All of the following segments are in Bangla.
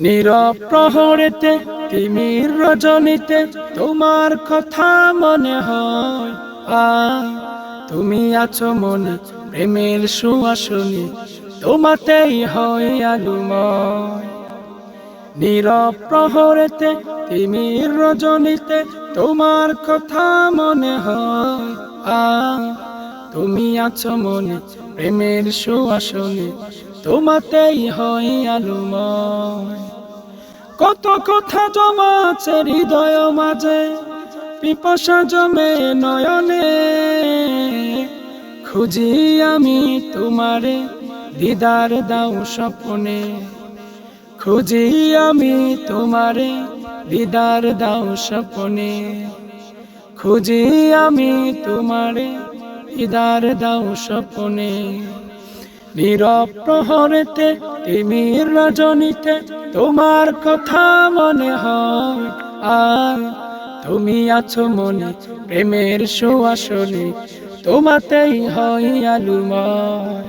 নীরব প্রহরেতে, তিমির রজনীতে তোমার কথা মনে হয়। আ, তুমি আছো মনে প্রেমের সুয়াসনী তোমাতেই হয় আলুময়। নীরব প্রহরেতে, তিমির রজনীতে তোমার কথা মনে হয়। আ, তুমি আছো মনে প্রেমের সুয়াসনী তোমাতেই হয় আলুময়। কত কথা জমা আছে হৃদয় মাঝে, পিপাসা জমে নয়নে। খুঁজি আমি তোমারে, দিদার দাও স্বপ্নে। খুঁজি আমি তোমারে, দিদার দাও স্বপ্নে। খুঁজি আমি তোমারে, দিদার দাও স্বপ্নে। নীরব প্রহরেতে তিমির রজনীতে তোমার কথা মনে হয়। আর তুমি আছো মনে প্রেমের সুয়াসনে, তোমাতেই হয় আলুময়।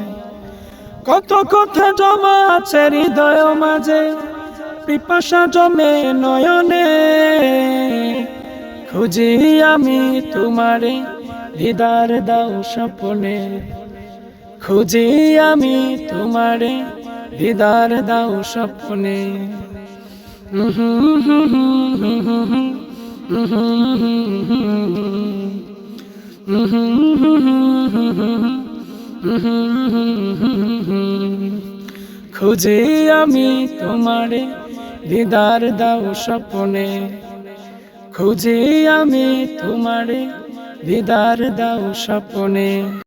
কত কথা জমা আছে হৃদয় মাঝে, পিপাসা জমে নয়নে। খুঁজি আমি তোমারে, দিদার দাও স্বপ্নে। খুঁজি আমি তোমারে, দিদার দাও স্বপ্নে। খুঁজি আমি তোমারে, দিদার দাও স্বপ্নে। খুঁজি আমি তোমারে, দিদার দাও স্বপ্নে।